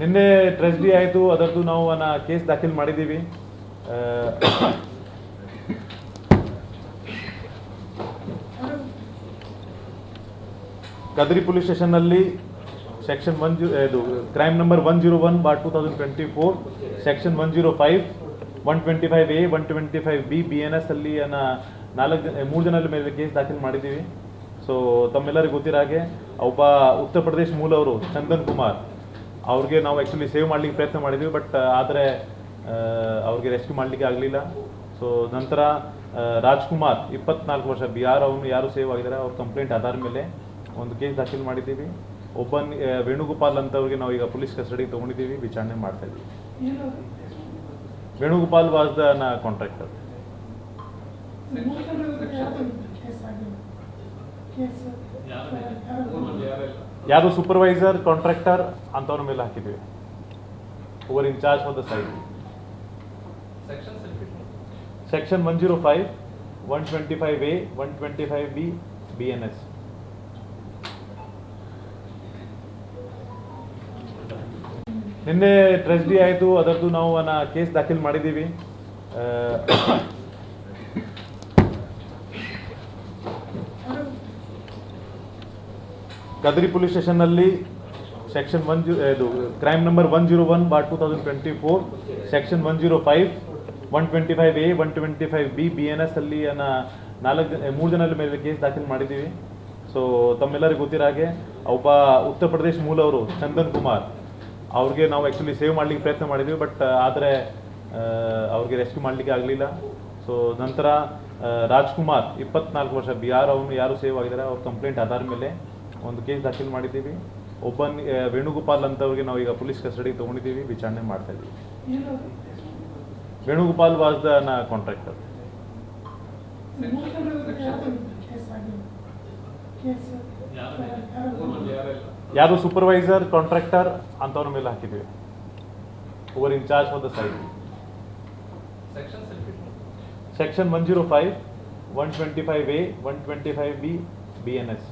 ನಿನ್ನೆ ಟ್ರೆಸ್ಡಿ ಆಯಿತು, ಅದರದ್ದು ನಾವು ಕೇಸ್ ದಾಖಲು ಮಾಡಿದ್ದೀವಿ. ಕದ್ರಿ ಪೊಲೀಸ್ ಸ್ಟೇಷನ್ನಲ್ಲಿ ಸೆಕ್ಷನ್ ಒನ್ ಜೀರೋ ಇದು crime number one zero one bar two thousand twenty four section one zero five one twenty five A one twenty five B B N S ಅಲ್ಲಿ ನಾಲ್ಕು ಜನ ಮೂರು ಜನರ ಮೇಲೆ ಕೇಸ್ ದಾಖಲು ಮಾಡಿದ್ದೀವಿ. ಸೊ ತಮ್ಮೆಲ್ಲರಿಗೂ ಗೊತ್ತಿರೋ ಹಾಗೆ, ಒಬ್ಬ ಉತ್ತರ ಪ್ರದೇಶ ಮೂಲವರು, ಚಂದನ್ ಕುಮಾರ್. ಅವ್ರಿಗೆ ನಾವು ಆ್ಯಕ್ಚುಲಿ ಸೇವ್ ಮಾಡಲಿಕ್ಕೆ ಪ್ರಯತ್ನ ಮಾಡಿದ್ವಿ ಬಟ್ ಆದರೆ ಅವ್ರಿಗೆ ರೆಸ್ಕ್ಯೂ ಮಾಡಲಿಕ್ಕೆ ಆಗಲಿಲ್ಲ. ಸೊ ನಂತರ ರಾಜ್ಕುಮಾರ್ ಇಪ್ಪತ್ನಾಲ್ಕು ವರ್ಷ ಬಿಹಾರ್ ಅವನು ಯಾರು ಸೇವ್ ಆಗಿದ್ದಾರೆ, ಅವ್ರ ಕಂಪ್ಲೇಂಟ್ ಆಧಾರ ಮೇಲೆ ಒಂದು ಕೇಸ್ ದಾಖಲು ಮಾಡಿದ್ದೀವಿ. ಒಬ್ಬ ವೇಣುಗೋಪಾಲ್ ಅಂತವ್ರಿಗೆ ನಾವು ಈಗ ಪೊಲೀಸ್ ಕಸ್ಟಡಿಗೆ ತೊಗೊಂಡಿದ್ದೀವಿ, ವಿಚಾರಣೆ ಮಾಡ್ತಾ ಇದ್ದೀವಿ. ವೇಣುಗೋಪಾಲ್ ವಾಸ್ ದ ನ ಕಾಂಟ್ರಾಕ್ಟರ್ ಯಾರು ಸೂಪರ್ವೈಸರ್ ಕಾಂಟ್ರಾಕ್ಟರ್ ಅಂತವ್ರ ಮೇಲೆ ಹಾಕಿದ್ವಿ. Over in charge for the site section one zero five one twenty five A one twenty five B B N S ನಿನ್ನೆ ಟ್ರೆಸ್ಡಿ ಆಯಿತು, ಅದರದ್ದು ನಾವು ಕೇಸ್ ದಾಖಲು ಮಾಡಿದ್ದೀವಿ. ಕದ್ರಿ ಪೊಲೀಸ್ ಸ್ಟೇಷನ್ನಲ್ಲಿ ಸೆಕ್ಷನ್ ಒನ್ ಜೀರೋ ಇದು crime number one zero one bar two thousand twenty four, section one zero five, one twenty five A, one twenty five B B N S ಅಲ್ಲಿ ನಾಲ್ಕು ಮೂರು ಜನರ ಮೇಲೆ ಕೇಸ್ ದಾಖಲು ಮಾಡಿದ್ದೀವಿ. ಸೊ ತಮ್ಮೆಲ್ಲರಿಗೂ ಗೊತ್ತಿರೋ ಹಾಗೆ, ಒಬ್ಬ ಉತ್ತರ ಪ್ರದೇಶ ಮೂಲವರು ಚಂದನ್ ಕುಮಾರ್, ಅವ್ರಿಗೆ ನಾವು ಆ್ಯಕ್ಚುಲಿ ಸೇವ್ ಮಾಡ್ಲಿಕ್ಕೆ ಪ್ರಯತ್ನ ಮಾಡಿದ್ವಿ ಬಟ್ ಆದರೆ ಅವ್ರಿಗೆ ರೆಸ್ಕ್ಯೂ ಮಾಡಲಿಕ್ಕೆ ಆಗಲಿಲ್ಲ. ಸೊ ನಂತರ ರಾಜ್ಕುಮಾರ್, ಇಪ್ಪತ್ನಾಲ್ಕು ವರ್ಷ ಬಿ ಆರ್ ಅವನು, ಯಾರು ಸೇವ್ ಆಗಿದ್ದಾರೆ, ಅವ್ರ ಕಂಪ್ಲೇಂಟ್ ಆಧಾರ ಮೇಲೆ ಒಂದು ಕೇಸ್ ದಾಖಲು ಮಾಡಿದ್ದೀವಿ. ಒಬ್ಬ ವೇಣುಗೋಪಾಲ್ ಅಂತವ್ರಿಗೆ ನಾವು ಈಗ ಪೊಲೀಸ್ ಕಸ್ಟಡಿಗೆ ತೊಗೊಂಡಿದ್ದೀವಿ, ವಿಚಾರಣೆ ಮಾಡ್ತಾ ಇದ್ದೀವಿ. ವೇಣುಗೋಪಾಲ್ ವಾಸ್ ದ, ನ ಕಾಂಟ್ರಾಕ್ಟರ್ ಯಾರು ಸೂಪರ್ವೈಸರ್ ಕಾಂಟ್ರಾಕ್ಟರ್ ಅಂತವ್ರ ಮೇಲೆ ಹಾಕಿದ್ದೀವಿ. Over in charge for the site section one zero five one twenty five A one twenty five B B N S